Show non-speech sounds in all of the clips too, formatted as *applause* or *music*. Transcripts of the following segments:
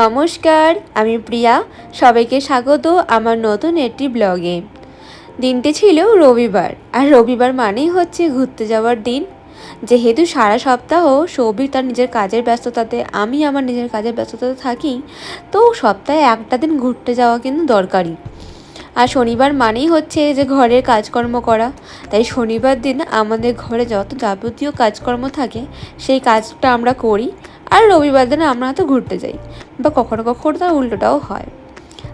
নমস্কার, আমি প্রিয়া। সবাইকে স্বাগত আমার নতুন একটি ব্লগে। দিনটি ছিল রবিবার, আর রবিবার মানেই হচ্ছে ঘুরতে যাওয়ার দিন। যেহেতু সারা সপ্তাহ সৌভিক তার নিজের কাজের ব্যস্ততাতে, আমি আমার নিজের কাজের ব্যস্ততাতে থাকি, তো সপ্তাহে একটা দিন ঘুরতে যাওয়া কিন্তু দরকারি আর শনিবার মানেই হচ্ছে যে ঘরের কাজকর্ম করা। তাই শনিবার দিন আমাদের ঘরে যত যাবতীয় কাজকর্ম থাকে, সেই কাজটা আমরা করি। আর রবিবার দিনে আমরা তো ঘুরতে যাই, বা কখনো কখনো তার উল্টোটাও হয়।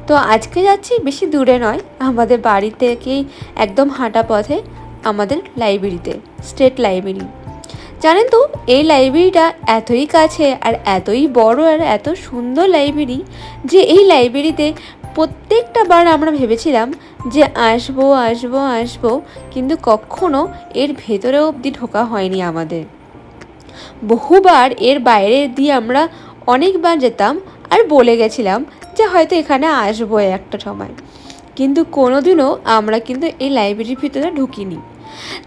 তো আজকে যাচ্ছি বেশি দূরে নয়, আমাদের বাড়ি থেকেই একদম হাঁটা পথে আমাদের লাইব্রেরিতে, স্টেট লাইব্রেরি। জানেন তো, এই লাইব্রেরিটা এতই কাছে আর এতই বড় আর এত সুন্দর লাইব্রেরি যে এই লাইব্রেরিতে প্রত্যেকটা বার আমরা ভেবেছিলাম যে আসব আসব আসব, কিন্তু কখনো এর ভেতরে অবধি ঢোকা হয়নি আমাদের। বহুবার এর বাইরে দিয়ে আমরা অনেকবার যেতাম আর বলে গেছিলাম যে হয়তো এখানে আসব একটা সময়। কিন্তু কোনোদিনও আমরা কিন্তু এই লাইব্রেরির ভিতরে ঢুকিনি।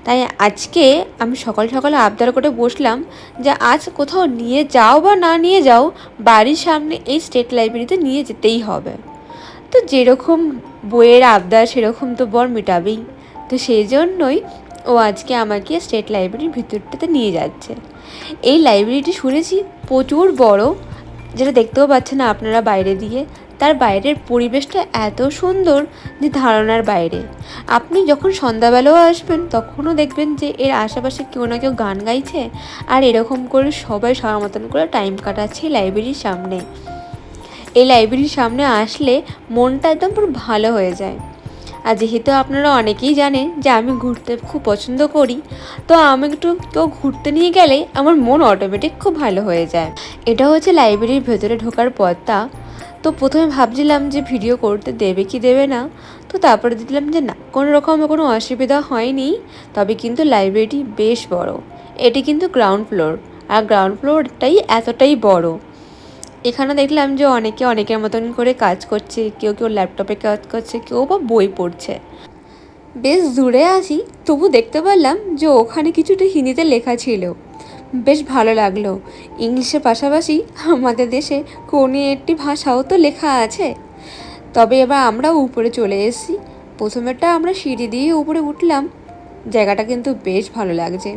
তাই আজকে আমি সকাল সকাল আবদার করে বসলাম যে আজ কোথাও নিয়ে যাও বা না নিয়ে যাও, বাড়ির সামনে এই স্টেট লাইব্রেরিতে নিয়ে যেতেই হবে। তো যেরকম বইয়ের আবদার, সেরকম তো বর মেটাবেই। তো সেই জন্যই ও আজকে আমাকে স্টেট লাইব্রেরির ভিতরটাতে নিয়ে যাচ্ছে। এই লাইব্রেরিটি শুনেছি প্রচুর বড়, যেটা দেখতেও পাচ্ছেন আপনারা বাইরে দিয়ে। তার বাইরের পরিবেশটা এত সুন্দর যে ধারণার বাইরে। আপনি যখন সন্ধ্যাবেলাও আসবেন, তখনও দেখবেন যে এর আশেপাশে কেউ না কেউ গান গাইছে আর এরকম করে সবাই সবার মতন করে টাইম কাটাচ্ছে লাইব্রেরির সামনে। এই লাইব্রেরির সামনে আসলে মনটা একদম পুরো ভালো হয়ে যায়। আর যেহেতু আপনারা অনেকেই জানেন যে আমি ঘুরতে খুব পছন্দ করি, তো আমি একটু কেউ ঘুরতে নিয়ে গেলে আমার মন অটোমেটিক খুব ভালো হয়ে যায়। এটা হচ্ছে লাইব্রেরির ভেতরে ঢোকার পথটা। তো প্রথমে ভাবছিলাম যে ভিডিও করতে দেবে কি দেবে না? তো তারপরে দেখলাম যে না, কোনো রকম কোনো অসুবিধা হয়নি, তবে কিন্তু লাইব্রেরিটি বেশ বড়। এটি কিন্তু গ্রাউন্ড ফ্লোর আর গ্রাউন্ড ফ্লোরটাই এতটাই বড়। এখানে দেখলাম যে অনেকে অনেকের মতন করে কাজ করছে, কেউ কেউ ল্যাপটপে কাজ করছে, কেউ বা বই পড়ছে। বেশ দূরে আছি, তবু দেখতে পারলাম যে ওখানে কিছুটা হিন্দিতে লেখা ছিল। বেশ ভালো লাগল। ইংলিশের পাশাপাশি আমাদের দেশে কোনি একটি ভাষাও তো লেখা আছে। তবে এবার আমরা উপরে চলে এসেছি। প্রথমেরটা আমরা সিঁড়ি দিয়ে উপরে উঠলাম। জায়গাটা কিন্তু বেশ ভালো লাগছে।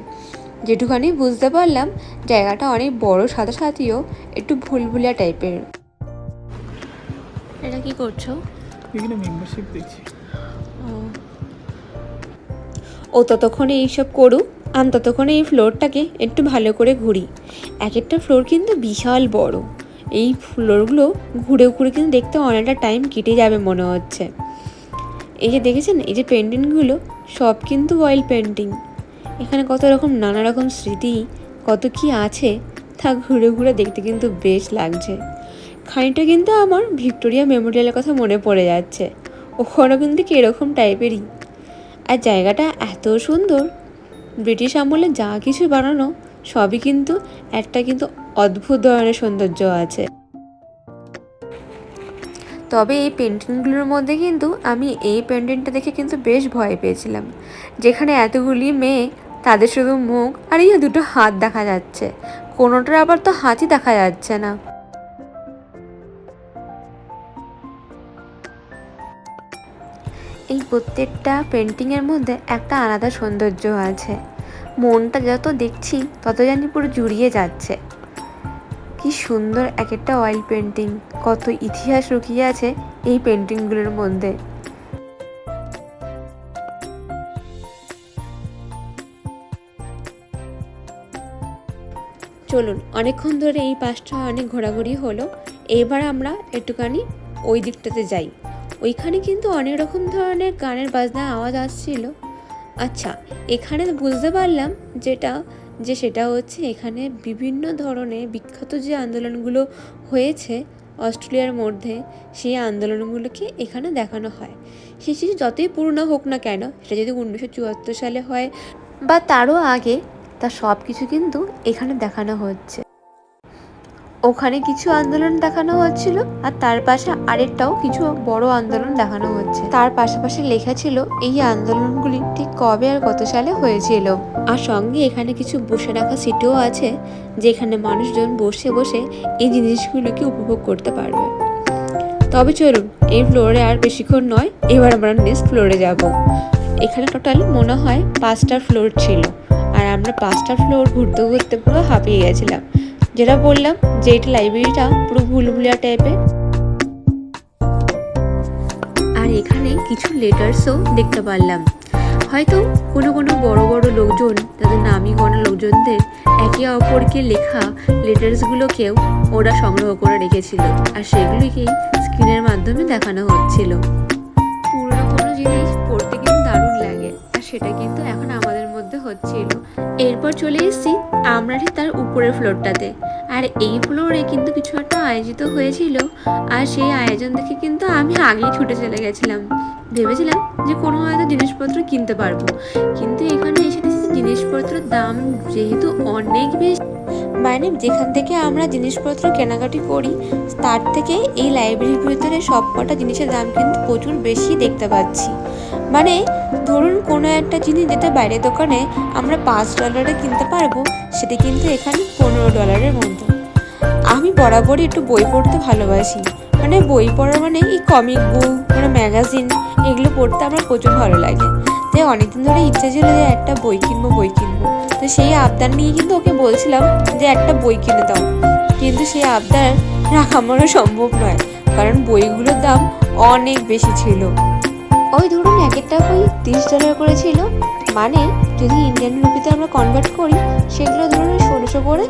যেটুখানি বুঝতে পারলাম জায়গাটা অনেক বড় সাথে সাথেও একটু ভুলভুলিয়া টাইপের। এটা কি করছ? এখানে মেম্বারশিপ দেখছি। ও। ততক্ষণে এইসব করুক আমি ততক্ষণে এই ফ্লোরটাকে একটু ভালো করে ঘুরি। এক একটা ফ্লোর কিন্তু বিশাল বড়। এই ফ্লোরগুলো ঘুরে ঘুরে কিন্তু দেখতে অনেকটা টাইম কেটে যাবে মনে হচ্ছে। এই যে দেখেছেন এই যে পেন্টিংগুলো সব কিন্তু অয়েল পেন্টিং এখানে কত রকম নানা রকম স্মৃতি, কত কি আছে তা ঘুরে ঘুরে দেখতে কিন্তু বেশ লাগছে। খানিকটা কিন্তু আমার ভিক্টোরিয়া মেমোরিয়ালের কথা মনে পড়ে যাচ্ছে। ওখানেও কিন্তু কি এরকম টাইপেরই। আর জায়গাটা এত সুন্দর। ব্রিটিশ আমলে যা কিছু বানানো, সবই কিন্তু একটা কিন্তু অদ্ভুত ধরনের সৌন্দর্য আছে। তবে এই পেন্টিংগুলোর মধ্যে কিন্তু আমি এই পেন্টিংটা দেখে কিন্তু বেশ ভয় পেয়েছিলাম। যেখানে এতগুলি মেয়ে তাদের শুধু মুখ আর এই দুটো হাত দেখা যাচ্ছে। কোনোটার আবার তো হাতই দেখা যাচ্ছে না। এই প্রত্যেকটা পেন্টিংয়ের মধ্যে একটা আলাদা সৌন্দর্য আছে। মনটা যত দেখছি, তত জানি পুরো জুড়িয়ে যাচ্ছে। কি সুন্দর এক একটা অয়েল পেন্টিং কত ইতিহাস লুকিয়ে আছে এই পেন্টিংগুলোর মধ্যে। চলুন, অনেকক্ষণ ধরে এই পাশটা অনেক ঘোরাঘুরি হলো। এবার আমরা একটুখানি ওই দিকটাতে যাই। ওইখানে কিন্তু অনেক রকম ধরনের গানের বাজনার আওয়াজ আসছিল। আচ্ছা এখানে বুঝতে পারলাম যেটা, যে সেটা হচ্ছে এখানে বিভিন্ন ধরনের বিখ্যাত যে আন্দোলনগুলো হয়েছে অস্ট্রেলিয়ার মধ্যে, সেই আন্দোলনগুলোকে এখানে দেখানো হয়। সে যতই পুরনো হোক না কেন, সেটা যদি উনিশশো চুয়াত্তর সালে হয় বা তারও আগে তা সব কিছু কিন্তু এখানে দেখানো হচ্ছে। ওখানে কিছু আন্দোলন দেখানো হচ্ছিল আর তার পাশে আরেকটাও কিছু বড় আন্দোলন দেখানো হচ্ছে। তার পাশাপাশি লেখা ছিল, এই আন্দোলনগুলি ঠিক কবে আর কত সালে হয়েছিল? আর সঙ্গে এখানে কিছু বসে রাখা সিটও আছে, যেখানে মানুষজন বসে বসে এই জিনিসগুলোকে উপভোগ করতে পারবে। তবে চলুন, এই ফ্লোরে আর বেশিক্ষণ নয়, এবার আমরা নেক্সট ফ্লোরে যাব। এখানে টোটাল মনে হয় পাঁচটা ফ্লোর ছিল। আর আমরা পাঁচটা ফ্লোর ঘুরতে ঘুরতে পুরো হাঁপিয়ে গেছিলাম। যেটা বললাম যে এটা লাইব্রেরিটা পুরো ভুলভুলিয়া টাইপের আর এখানে কিছু লেটার্সও দেখতে পারলাম। হয়তো কোনো কোনো বড় বড় লোকজন, তাদের নামি গণা লোকজনদের একে অপরকে লেখা লেটার্সগুলোকেও ওরা সংগ্রহ করে রেখেছিল। আর সেগুলিকেই স্ক্রিনের মাধ্যমে দেখানো হচ্ছিল। পুরনো কোনো জিনিস পড়তে কিন্তু দারুণ লাগে। আর সেটা কিন্তু এখন আমাদের হচ্ছিল। এরপর চলে এসেছি আমরা তার উপরের ফ্লোরটাতে আর এই ফ্লোরে কিন্তু কিছু একটা আয়োজিত হয়েছিল। আর সেই আয়োজন দেখে কিন্তু আমি আগেই ছুটে চলে গেছিলাম। ভেবেছিলাম যে কোনো হয়তো জিনিসপত্র কিনতে পারব। কিন্তু এখানে এসে জিনিসপত্রের দাম যেহেতু অনেক বেশি মানে যেখান থেকে আমরা জিনিসপত্র কেনাকাটি করি, তার থেকে এই লাইব্রেরির ভিতরে সব কটা জিনিসের দাম কিন্তু প্রচুর বেশি দেখতে পাচ্ছি। মানে ধরুন কোনো একটা জিনিস যেটা বাইরের দোকানে আমরা পাঁচ ডলারে কিনতে পারব, সেটা কিন্তু এখানে পনেরো ডলারের মধ্যে আমি বরাবরই একটু বই পড়তে ভালোবাসি। মানে বই পড়া মানে এই কমিক বুক মানে ম্যাগাজিন এগুলো পড়তে আমার প্রচুর ভালো লাগে। তাই অনেকদিন ধরে ইচ্ছা ছিল যে একটা বই কিনবো বই কিনবো। তো সেই আবদার নিয়ে কিন্তু ওকে বলছিলাম যে একটা বই কিনে দাও। কিন্তু সেই আবদার রাখা *laughs* আমারও সম্ভব নয়, কারণ বইগুলোর দাম অনেক বেশি ছিল। ওই ধরুন এক একটা বই তিরিশ ডলার করে ছিল। মানে যদি ইন্ডিয়ান রুপিতে আমরা কনভার্ট করি, সেগুলো ধরুন ষোলোশো করে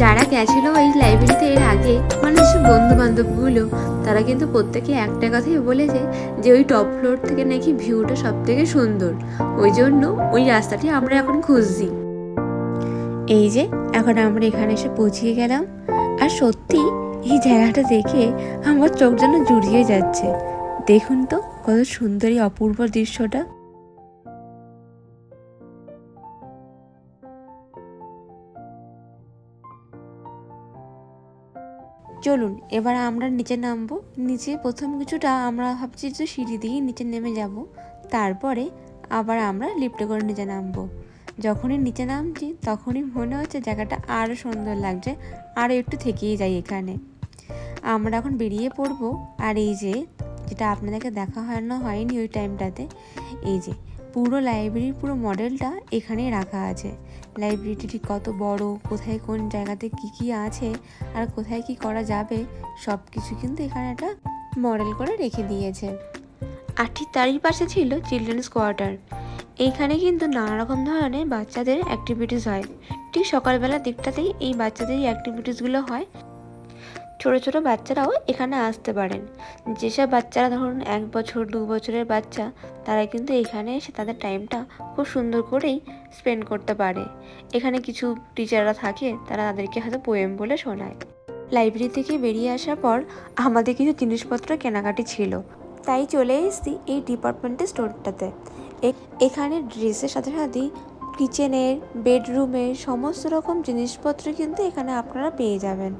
যারা গেছিল এই লাইব্রেরিতে এর আগে মানে সব বন্ধু বান্ধবগুলো তারা কিন্তু প্রত্যেকে একটা কথাই বলেছে যে ওই টপ ফ্লোর থেকে নাকি ভিউটা সব থেকে সুন্দর। ওই জন্য ওই রাস্তাটি আমরা এখন খুঁজছি। এই যে, এখন আমরা এখানে এসে পৌঁছিয়ে গেলাম। আর সত্যি, এই জায়গাটা দেখে আমার চোখ যেন জুড়িয়ে যাচ্ছে। দেখুন তো, কত সুন্দর এই অপূর্ব দৃশ্যটা। চলুন, এবার আমরা নিচে নামবো। নিচে প্রথম কিছুটা আমরা ভাবছি যে সিঁড়ি দিয়েই নিচে নেমে যাব। তারপরে আবার আমরা লিফটে করে নিচে নামবো। যখনই নিচে নামছি, তখনই মনে হচ্ছে জায়গাটা আরও সুন্দর লাগছে আরও একটু থেকেই যাই এখানে। আমরা এখন বেরিয়ে পড়ব, আর এই যে, যেটা আপনাদেরকে দেখা হয় না হয়নি ওই টাইমটাতে এই যে পুরো লাইব্রেরির পুরো মডেলটা এখানেই রাখা আছে। লাইব্রেরিটি ঠিক কত বড়, কোথায় কোন জায়গাতে কি কি আছে, আর কোথায় কি করা যাবে সব কিছু কিন্তু এখানে একটা মডেল করে রেখে দিয়েছে। আর ঠিক তারই পাশে ছিল চিলড্রেন্স কোয়ার্টার এইখানে কিন্তু নানা রকম ধরনের বাচ্চাদের অ্যাক্টিভিটিস হয়। ঠিক সকালবেলার দিকটাতেই এই বাচ্চাদের অ্যাক্টিভিটিসগুলো হয়। ছোট ছোট বাচ্চারাও এখানে আসতে পারেন। যেসব বাচ্চারা ধরুন এক বছর, দু বছরের বাচ্চা, তারা কিন্তু এখানে এসে তাদের টাইমটা খুব সুন্দর করেই স্পেন্ড করতে পারে। এখানে কিছু টিচাররা থাকে, তারা তাদেরকে হয়তো পোয়েম বলে শোনায়। লাইব্রেরি থেকে বেরিয়ে আসার পর আমাদের কিছু জিনিসপত্র কেনাকাটি ছিল। তাই চলে এসেছি এই ডিপার্টমেন্টের স্টোরটাতে এখানে ড্রেসের সাথে সাথে কিচেনের বেডরুমের সমস্ত রকম জিনিসপত্র কিন্তু এখানে আপনারা পেয়ে যাবেন।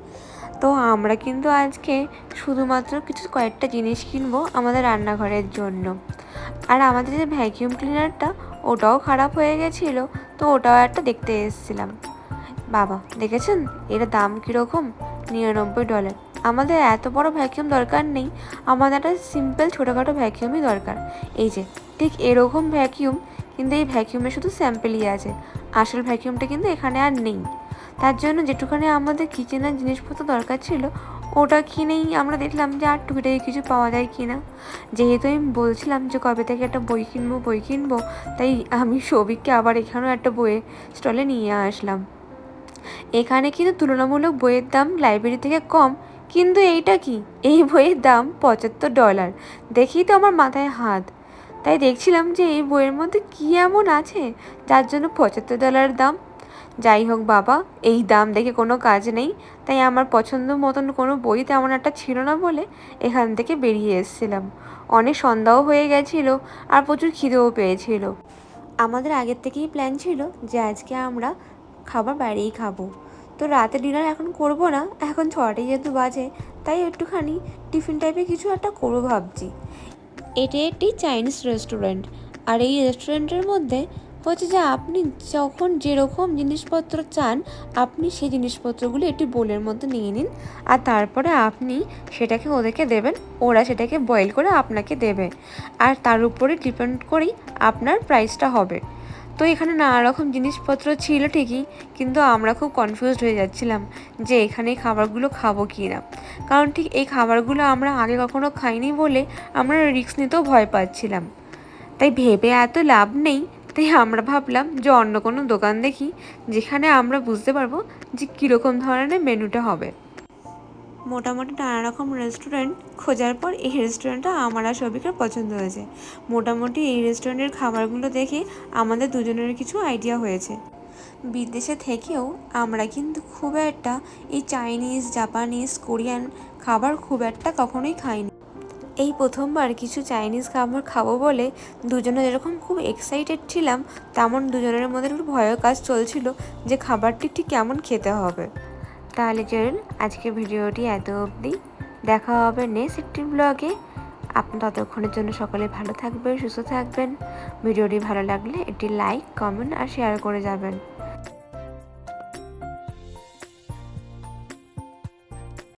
তো আমরা কিন্তু আজকে শুধুমাত্র কিছু কয়েকটা জিনিস কিনবো আমাদের রান্নাঘরের জন্য। আর আমাদের যে ভ্যাকিউম ক্লিনারটা ওটাও খারাপ হয়ে গেছিল, তো ওটাও একটা দেখতে এসেছিলাম। বাবা, দেখেছেন? এর দাম কীরকম? নিরানব্বই ডলার। আমাদের এত বড় ভ্যাকিউম দরকার নেই, আমাদের একটা সিম্পল ছোটোখাটো ভ্যাকিউমই দরকার। এই যে, ঠিক এরকম ভ্যাকিউম কিন্তু এই ভ্যাকিউমে শুধু স্যাম্পেলই আছে। আসল ভ্যাকিউমটা কিন্তু এখানে আর নেই। তার জন্য যেটুখানি আমাদের কিচেনের জিনিসপত্র দরকার ছিল, ওটা কিনেই আমরা দেখলাম যে আর টুকিটাকি কিছু পাওয়া যায় কি না যেহেতু আমি বলছিলাম যে কবে থেকে একটা বই কিনবো বই কিনবো, তাই আমি সৌভিককে আবার এখানেও একটা বইয়ের স্টলে নিয়ে আসলাম। এখানে কিন্তু তুলনামূলক বইয়ের দাম লাইব্রেরি থেকে কম কিন্তু এইটা কি? এই বইয়ের দাম পঁচাত্তর ডলার। দেখেই তো আমার মাথায় হাত। তাই দেখছিলাম যে এই বইয়ের মধ্যে কী এমন আছে যার জন্য পঁচাত্তর ডলার দাম? যাই হোক বাবা, এই দাম দেখে কোনো কাজ নেই। তাই আমার পছন্দ মতন কোনো বই তেমন একটা ছিল না বলে এখান থেকে বেরিয়ে এসেছিলাম। অনেক সন্ধ্যাও হয়ে গেছিল আর প্রচুর খিদেও পেয়েছিল। আমাদের আগের থেকেই প্ল্যান ছিল যে আজকে আমরা খাবার বাইরেই খাব। তো রাতে ডিনার এখন করব না, এখন ছটায় যেহেতু বাজে, তাই একটুখানি টিফিন টাইপের কিছু একটা করব ভাবছি। এটি একটি চাইনিজ রেস্টুরেন্ট আর এই রেস্টুরেন্টের মধ্যে হচ্ছে যে আপনি যখন যেরকম জিনিসপত্র চান, আপনি সেই জিনিসপত্রগুলি একটি বোলের মধ্যে নিয়ে নিন, আর তারপরে আপনি সেটাকে ওদেরকে দেবেন, ওরা সেটাকে বয়েল করে আপনাকে দেবে। আর তার উপরে ডিপেন্ড করেই আপনার প্রাইসটা হবে। তো এখানে নানা রকম জিনিসপত্র ছিল ঠিকই, কিন্তু আমরা খুব কনফিউজড হয়ে যাচ্ছিলাম যে এখানে খাবারগুলো খাব কি না কারণ ঠিক এই খাবারগুলো আমরা আগে কখনো খাইনি বলে আমরা রিস্ক নিতেও ভয় পাচ্ছিলাম। তাই ভেবে এত লাভ নেই, তাই আমরা ভাবলাম যে অন্য কোনো দোকান দেখি, যেখানে আমরা বুঝতে পারব যে কীরকম ধরনের মেনুটা হবে। মোটামুটি নানা রকম রেস্টুরেন্ট খোঁজার পর এই রেস্টুরেন্টটা আমার আর সবিকের পছন্দ হয়েছে। মোটামুটি এই রেস্টুরেন্টের খাবারগুলো দেখে আমাদের দুজনের কিছু আইডিয়া হয়েছে। বিদেশে থেকেও আমরা কিন্তু খুব একটা এই চাইনিজ জাপানিজ কোরিয়ান খাবার খুব একটা কখনোই খাইনি। এই প্রথমবার কিছু চাইনিজ খাবার খাব বলে দুজনে যেরকম খুব এক্সাইটেড ছিলাম, তেমন দুজনের মধ্যে একটু ভয়ের কাজ চলছিল যে খাবারটি ঠিক কেমন খেতে হবে। তাহলে চলুন আজকের ভিডিওটি এত অবধি। দেখা হবে নেক্সট একটি ব্লগে আপনার ততক্ষণের জন্য সকলে ভালো থাকবেন, সুস্থ থাকবেন। ভিডিওটি ভালো লাগলে একটি লাইক কমেন্ট আর শেয়ার করে যাবেন।